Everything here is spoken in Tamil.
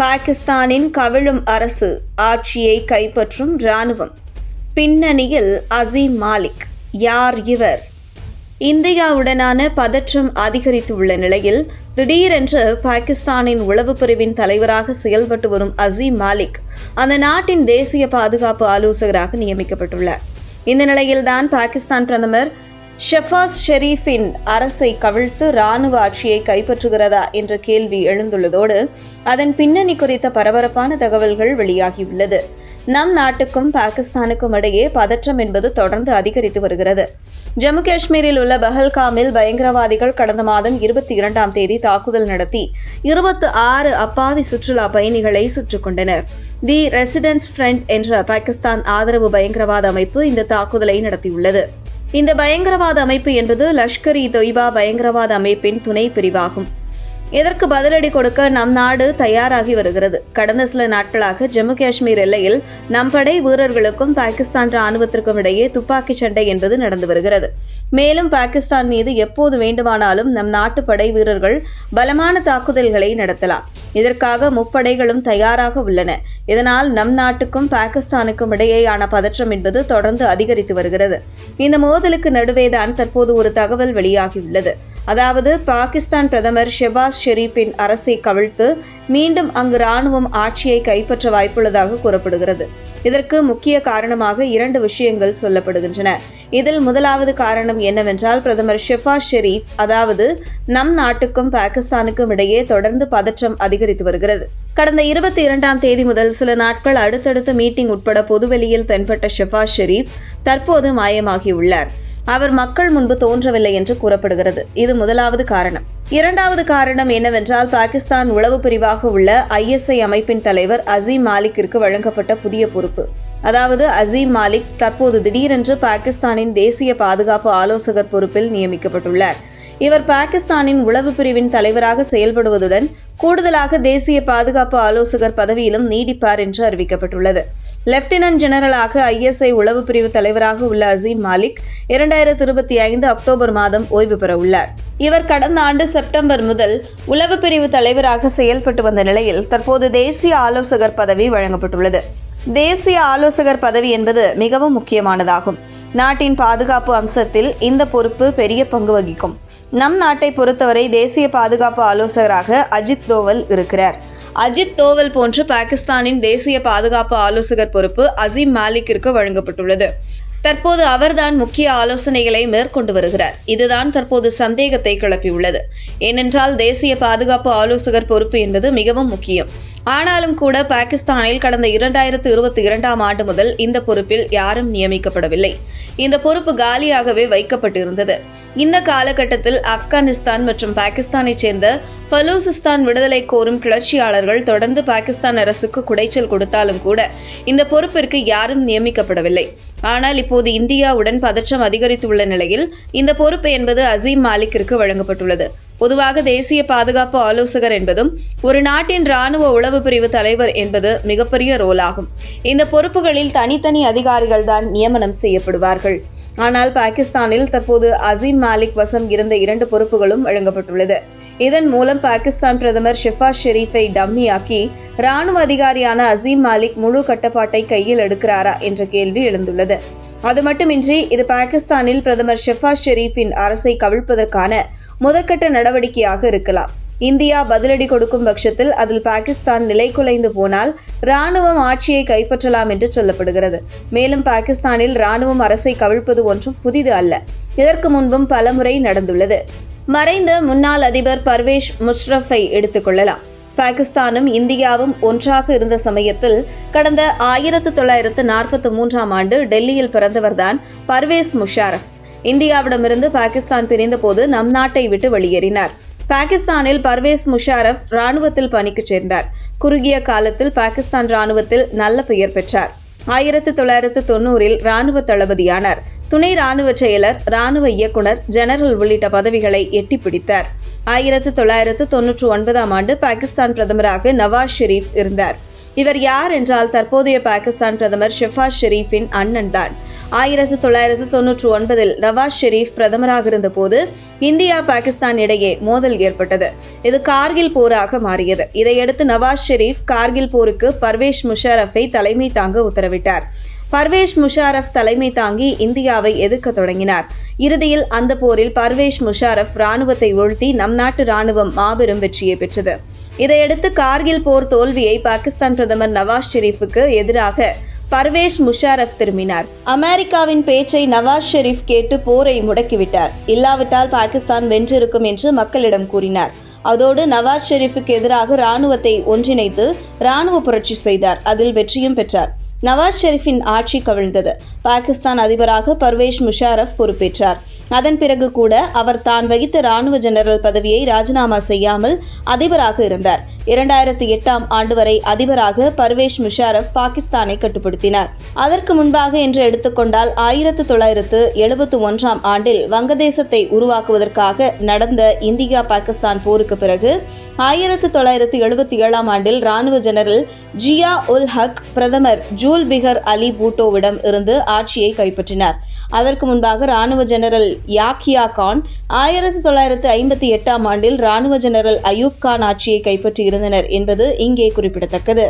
பாகிஸ்தானின் கவிழும் அரசு ஆட்சியை கைப்பற்றும் ராணுவம் பின்னணியில் அசீம் மாலிக். யார் இவர்? இந்தியாவுடனான பதற்றம் அதிகரித்துள்ள நிலையில் திடீரென்று பாகிஸ்தானின் உளவு பிரிவின் தலைவராக செயல்பட்டு வரும் அசீம் மாலிக் அந்த நாட்டின் தேசிய பாதுகாப்பு ஆலோசகராக நியமிக்கப்பட்டுள்ளார். இந்த நிலையில்தான் பாகிஸ்தான் பிரதமர் ஷெஃபாஸ் ஷெரீஃபின் அரசை கவிழ்த்து ராணுவ ஆட்சியை கைப்பற்றுகிறதா என்ற கேள்வி எழுந்துள்ளதோடு அதன் பின்னணி குறித்த பரபரப்பான தகவல்கள் வெளியாகியுள்ளது. நம் நாட்டுக்கும் பாகிஸ்தானுக்கும் இடையே பதற்றம் என்பது தொடர்ந்து அதிகரித்து வருகிறது. ஜம்மு காஷ்மீரில் உள்ள பஹல்காமில் பயங்கரவாதிகள் கடந்த மாதம் இருபத்தி இரண்டாம் தேதி தாக்குதல் நடத்தி இருபத்தி ஆறு அப்பாவி சுற்றுலா பயணிகளை சுற்றுக் கொண்டனர். தி ரெசிடென்ஸ் ஃப்ரண்ட் என்ற பாகிஸ்தான் ஆதரவு பயங்கரவாத அமைப்பு இந்த தாக்குதலை நடத்தியுள்ளது. இந்த பயங்கரவாத அமைப்பு என்பது லஷ்கர் இ தொய்பா பயங்கரவாத அமைப்பின் துணை பிரிவாகும். இதற்கு பதிலடி கொடுக்க நம் நாடு தயாராகி வருகிறது? கடந்த சில நாட்களாக ஜம்மு காஷ்மீர் எல்லையில் நம் படை வீரர்களுக்கும் பாகிஸ்தான் ராணுவத்திற்கும் இடையே துப்பாக்கி சண்டை என்பது நடந்து வருகிறது. மேலும் பாகிஸ்தான் மீது எப்போது வேண்டுமானாலும் நம் நாட்டு படை வீரர்கள் பலமான தாக்குதல்களை நடத்தலாம். இதற்காக முப்படைகளும் தயாராக உள்ளன. இதனால் நம் நாட்டுக்கும் பாகிஸ்தானுக்கும் இடையேயான பதற்றம் என்பது தொடர்ந்து அதிகரித்து வருகிறது. இந்த மோதலுக்கு நடுவேதான் தற்போது ஒரு தகவல் வெளியாகியுள்ளது. அதாவது பாகிஸ்தான் பிரதமர் ஷெபாஸ் ஷெரீப்பின் அரசை கவிழ்த்து மீண்டும் அங்கு ராணுவம் ஆட்சியை கைப்பற்ற வாய்ப்புள்ளதாக கூறப்படுகிறது. இதற்கு முக்கிய காரணமாக இரண்டு விஷயங்கள் சொல்லப்படுகின்றன. இதில் முதலாவது காரணம் என்னவென்றால் பிரதமர் ஷெஃபாஸ் ஷெரீப் அதாவது நம் நாட்டுக்கும் பாகிஸ்தானுக்கும் இடையே தொடர்ந்து பதற்றம் அதிகரித்து வருகிறது. கடந்த இருபத்தி இரண்டாம் தேதி முதல் சில நாட்கள் அடுத்தடுத்த மீட்டிங் உட்பட பொதுவெளியில் தென்பட்ட ஷெஃபாஸ் ஷெரீப் தற்போது மாயமாகியுள்ளார். அவர் மக்கள் முன்பு தோன்றவில்லை என்று கூறப்படுகிறது. இது முதலாவது காரணம். இரண்டாவது காரணம் என்னவென்றால் பாகிஸ்தான் உளவு பிரிவாக உள்ள ஐஎஸ்ஐ அமைப்பின் தலைவர் அசீம் மாலிக்கிற்கு வழங்கப்பட்ட புதிய பொறுப்பு. அதாவது அசீம் மாலிக் தற்போது திடீரென்று பாகிஸ்தானின் தேசிய பாதுகாப்பு ஆலோசகர் பொறுப்பில் நியமிக்கப்பட்டுள்ளார். இவர் பாகிஸ்தானின் உளவு பிரிவின் தலைவராக செயல்படுவதுடன் கூடுதலாக தேசிய பாதுகாப்பு ஆலோசகர் பதவியிலும் நீடிப்பார் என்று அறிவிக்கப்பட்டுள்ளது. லெப்டினன்ட் ஜெனரலாக ஐஎஸ்ஐ உளவு பிரிவு தலைவராக உள்ள அசீம் மாலிக் இரண்டாயிரத்தி இருபத்தி ஐந்து அக்டோபர் மாதம் ஓய்வு பெற உள்ளார் இவர் கடந்த ஆண்டு செப்டம்பர் முதல் உளவு பிரிவு தலைவராக செயல்பட்டு வந்த நிலையில் தற்போது தேசிய ஆலோசகர் பதவி வழங்கப்பட்டுள்ளது. தேசிய ஆலோசகர் பதவி என்பது மிகவும் முக்கியமானதாகும். நாட்டின் பாதுகாப்பு அம்சத்தில் இந்த பொறுப்பு பெரிய பங்கு வகிக்கும். நம் நாட்டை பொறுத்தவரை தேசிய பாதுகாப்பு ஆலோசகராக அஜித் தோவல் இருக்கிறார். அஜித் தோவல் போன்று பாகிஸ்தானின் தேசிய பாதுகாப்பு ஆலோசகர் பொறுப்பு அசீம் மாலிக்கிற்கு வழங்கப்பட்டுள்ளது. தற்போது அவர்தான் முக்கிய ஆலோசனைகளை மேற்கொண்டு வருகிறார். இதுதான் தற்போது சந்தேகத்தை கிளப்பியுள்ளது. ஏனென்றால் தேசிய பாதுகாப்பு ஆலோசகர் பொறுப்பு என்பது மிகவும் முக்கியம். ஆனாலும் கூட பாகிஸ்தானில் கடந்த இரண்டாயிரத்து இருபத்தி இரண்டாம் ஆண்டு முதல் இந்த பொறுப்பில் யாரும் நியமிக்கப்படவில்லை. இந்த பொறுப்பு காலியாகவே வைக்கப்பட்டிருந்தது. இந்த காலகட்டத்தில் ஆப்கானிஸ்தான் மற்றும் பாகிஸ்தானைச் சேர்ந்த பலூசிஸ்தான் விடுதலை கோரும் கிளர்ச்சியாளர்கள் தொடர்ந்து பாகிஸ்தான் அரசுக்கு குடைச்சல் கொடுத்தாலும் கூட இந்த பொறுப்பிற்கு யாரும் நியமிக்கப்படவில்லை. ஆனால் இப்போது இந்தியாவுடன் பதற்றம் அதிகரித்துள்ள நிலையில் இந்த பொறுப்பு என்பது அசீம் மாலிக்கிற்கு வழங்கப்பட்டுள்ளது. பொதுவாக தேசிய பாதுகாப்பு ஆலோசகர் என்பதும் ஒரு நாட்டின் ராணுவ உளவு பிரிவு தலைவர் என்பது மிகப்பெரிய ரோல் ஆகும் இந்த பொறுப்புகளில் தனித்தனி அதிகாரிகள் தான் நியமனம் செய்யப்படுவார்கள். ஆனால் பாகிஸ்தானில் தற்போது அசீம் மாலிக் வசம் இருந்த இரண்டு பொறுப்புகளும் வழங்கப்பட்டுள்ளது. இதன் மூலம் பாகிஸ்தான் பிரதமர் ஷெஃபாஸ் ஷெரீஃபை டம்மியாக்கி ராணுவ அதிகாரியான அசீம் மாலிக் முழு கட்டுப்பாட்டை கையில் எடுக்கிறாரா என்ற கேள்வி எழுந்துள்ளது. அது மட்டுமின்றி இது பாகிஸ்தானில் பிரதமர் ஷெஃபாஸ் ஷெரீஃபின் அரசை கவிழ்ப்பதற்கான முதற்கட்ட நடவடிக்கையாக இருக்கலாம். இந்தியா பதிலடி கொடுக்கும் பட்சத்தில் அதில் பாகிஸ்தான் நிலை குலைந்து போனால் ராணுவம் ஆட்சியை கைப்பற்றலாம் என்று சொல்லப்படுகிறது. மேலும் பாகிஸ்தானில் ராணுவம் அரசை கவிழ்ப்பது ஒன்றும் புதிது அல்ல. இதற்கு முன்பும் பலமுறை நடந்துள்ளது. மறைந்த முன்னாள் அதிபர் பர்வேஷ் முஷ்ரஃபை எடுத்துக்கொள்ளலாம் பாகிஸ்தானும் இந்தியாவும் ஒன்றாக இருந்த சமயத்தில் கடந்த ஆயிரத்து தொள்ளாயிரத்து நாற்பத்தி மூன்றாம் ஆண்டு டெல்லியில் பிறந்தவர்தான் பர்வேஸ் முஷாரஃப். இந்தியாவிடமிருந்து பாகிஸ்தான் பிரிந்தபோது நம் நாட்டை விட்டு வெளியேறினார். பாகிஸ்தானில் பர்வேஸ் முஷாரஃப் ராணுவத்தில் பணிக்கு சேர்ந்தார். குறுகிய காலத்தில் பாகிஸ்தான் ராணுவத்தில் நல்ல பெயர் பெற்றார். ஆயிரத்தி தொள்ளாயிரத்து தொண்ணூறில் ராணுவ தளபதியானார். துணை ராணுவ செயலர் ராணுவ இயக்குனர் ஜெனரல் உள்ளிட்ட பதவிகளை எட்டி பிடித்தார். ஆயிரத்து தொள்ளாயிரத்து தொன்னூற்று ஒன்பதாம் ஆண்டு பாகிஸ்தான் பிரதமராக நவாஸ் ஷெரீப் இருந்தார். இவர் யார் என்றால் தற்போதைய பாகிஸ்தான் பிரதமர் ஷெஃபாஸ் ஷெரீஃபின் அண்ணன் தான். ஆயிரத்து தொள்ளாயிரத்து தொன்னூற்று ஒன்பதில் நவாஸ் ஷெரீப் பிரதமராக இருந்தபோது இந்தியா பாகிஸ்தான் இடையே மோதல் ஏற்பட்டது. இது கார்கில் போராக மாறியது. இதையடுத்து நவாஸ் ஷெரீப் கார்கில் போருக்கு பர்வேஷ் முஷாரஃபை தலைமை தாங்க உத்தரவிட்டார். பர்வேஷ் முஷாரஃப் தலைமை தாங்கி இந்தியாவை எதிர்க்க தொடங்கினார். இறுதியில் அந்த போரில் பர்வேஷ் முஷாரஃப் ராணுவத்தை வீழ்த்தி நம் நாட்டு ராணுவம் மாபெரும் வெற்றியை பெற்றது. இதையடுத்து கார்கில் போர் தோல்வியை பாகிஸ்தான் பிரதமர் நவாஸ் ஷெரீஃபுக்கு எதிராக பர்வேஷ் முஷாரஃப் திரும்பினார். அமெரிக்காவின் பேச்சை நவாஸ் ஷெரீப் கேட்டு போரை முடக்கிவிட்டார். இல்லாவிட்டால் பாகிஸ்தான் வென்றிருக்கும் என்று மக்களிடம் கூறினார். அதோடு நவாஸ் ஷெரீஃபுக்கு எதிராக ராணுவத்தை ஒன்றிணைத்து ராணுவ புரட்சி செய்தார். அதில் வெற்றியும் பெற்றார். நவாஸ் ஷெரீஃபின் ஆட்சி கவிழ்ந்தது. பாகிஸ்தான் அதிபராக பர்வேஷ் முஷாரஃப் பொறுப்பேற்றார். அதன் பிறகு கூட அவர் தான் வகித்த ராணுவ ஜெனரல் பதவியை ராஜினாமா செய்யாமல் அதிபராக இருந்தார். இரண்டாயிரத்தி எட்டாம் ஆண்டு வரை அதிபராக பர்வேஷ் முஷாரஃப் பாகிஸ்தானை கட்டுப்படுத்தினார். அதற்கு முன்பாக என்று எடுத்துக்கொண்டால் ஆயிரத்து தொள்ளாயிரத்து எழுபத்து ஒன்றாம் ஆண்டில் வங்கதேசத்தை உருவாக்குவதற்காக நடந்த இந்தியா பாகிஸ்தான் போருக்கு பிறகு ஆயிரத்து தொள்ளாயிரத்து எழுபத்தி ஏழாம் ஆண்டில் ராணுவ ஜெனரல் ஜியா உல் ஹக் பிரதமர் ஜூல் பிகர் அலி பூட்டோவிடம் இருந்து ஆட்சியை கைப்பற்றினார். அதற்கு முன்பாக ராணுவ ஜெனரல் யாக்கியா கான் ஆயிரத்து தொள்ளாயிரத்து ஐம்பத்தி எட்டாம் ஆண்டில் ராணுவ ஜெனரல் அயூப் கான் ஆட்சியை இருந்தனர் என்பது இங்கே குறிப்பிடத்தக்கது.